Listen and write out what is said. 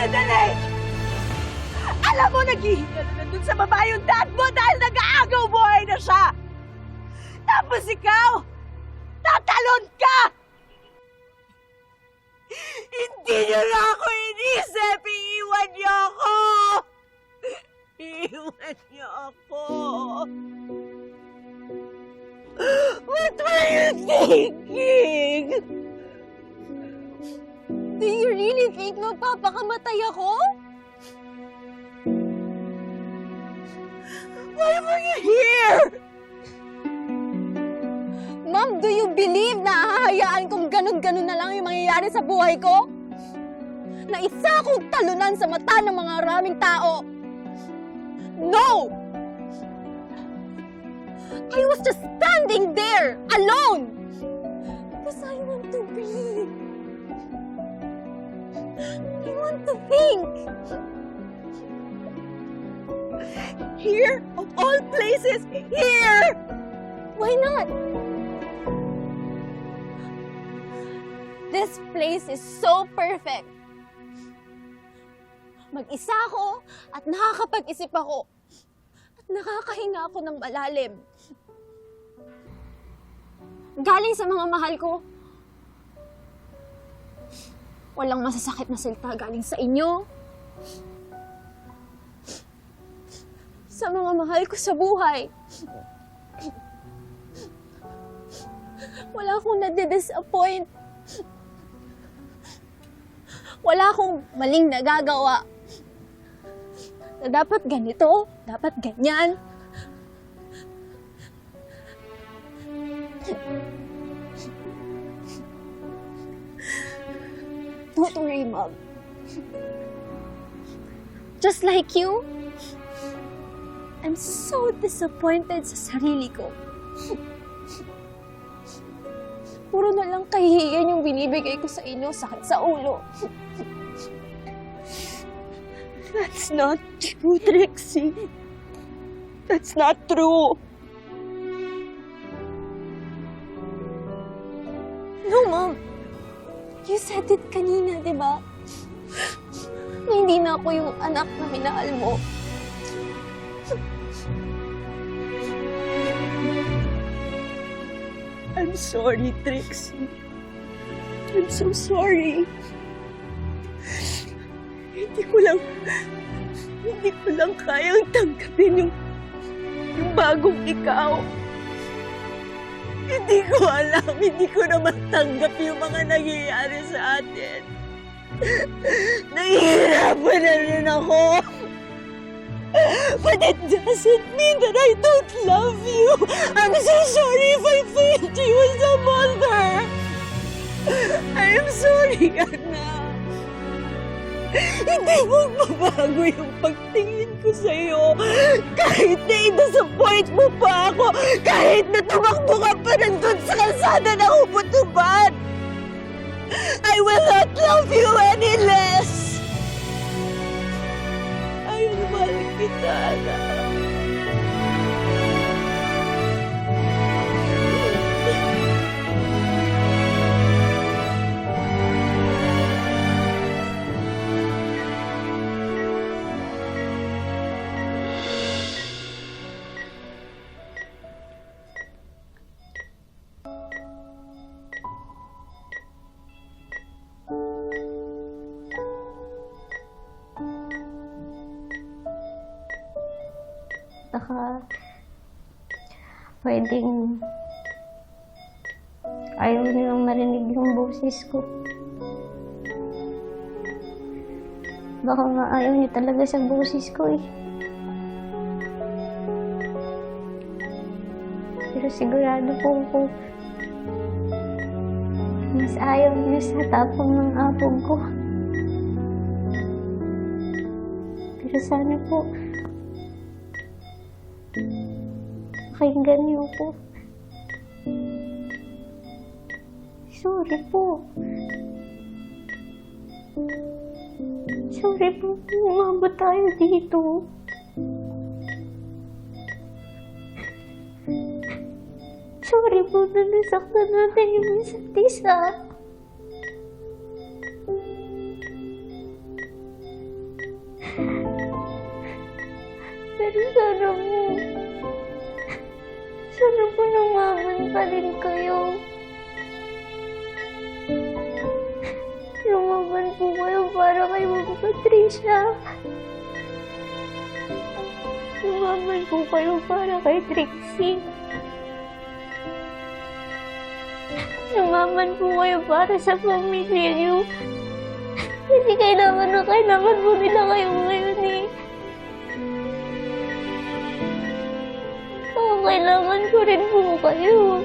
inconsiderate! Alam mo, naghihinga na dun sa babae yung dad mo dahil nag-aagaw buhay na siya! Tapos ikaw, tatalon ka! Hindi niyo na ako inisip! Iiwan niyo ako! Iiwan niyo ako! What were you thinking? Magpapakamatay ako? Why were you here? Ma'am, do you believe na hahayaan kong ganun-ganun na lang yung mangyayari sa buhay ko? Na isa akong talunan sa mata ng mga maraming tao? No! I was just standing there, alone! Because I want to breathe. I want to think. Here? Of all places, here! Why not? This place is so perfect. Mag-isa ako at nakakapag-isip ako. At nakakahinga ako ng malalim. Galing sa mga mahal ko. Walang masasakit na salita galing sa inyo. Sa mga mahal ko sa buhay. Wala akong nade-disappoint. Wala akong maling nagagawa. Na dapat ganito, dapat ganyan. Don't worry, Mom. Just like you, I'm so disappointed sa sarili ko. Puro na lang kahihiyan yung binibigay ko sa inyo, sakit sa ulo. That's not true, Trixie. That's not true. No, Mom. You said it kanina, di ba? Hindi na ako yung anak na minahal mo. I'm sorry, Trixie. I'm so sorry. Hindi ko lang, hindi ko lang kayang tanggapin yung, yung bagong ikaw. Hindi ko alam, hindi ko na matanggap yung mga nangyayari sa atin. Nahihirapan na rin ako. But it doesn't mean that I don't love you. I'm so sorry if I failed you as a mother. I am sorry, anak. Hindi mo mabago yung pagtingin ko sa'yo. Kahit na-disappoint mo pa ako. Kahit na tumakbo ka pa nandun sa kalsada na hubot-hubad. I will not love you any less. I mahal kita, anak. Baka pwedeng ayaw nilang marinig yung boses ko. Baka nga ayaw niya talaga sa boses ko eh. Pero sigurado po ako mas ayaw niya sa tapang ng apog ko. Pero sana po pakinggan niyo po. Sorry po. Sorry po kung umabot tayo dito. Sorry po na nasaktan natin yung isa't isa. Pa rin kayo. Lumaban po kayo para kay Mama Patricia. Lumaban po kayo para kay Trixie. Lumaban po kayo para sa pamilya niyo. Hindi kailangan na kailangan po nila kayo ngayon eh. Oo, kailangan ko rin po kayo.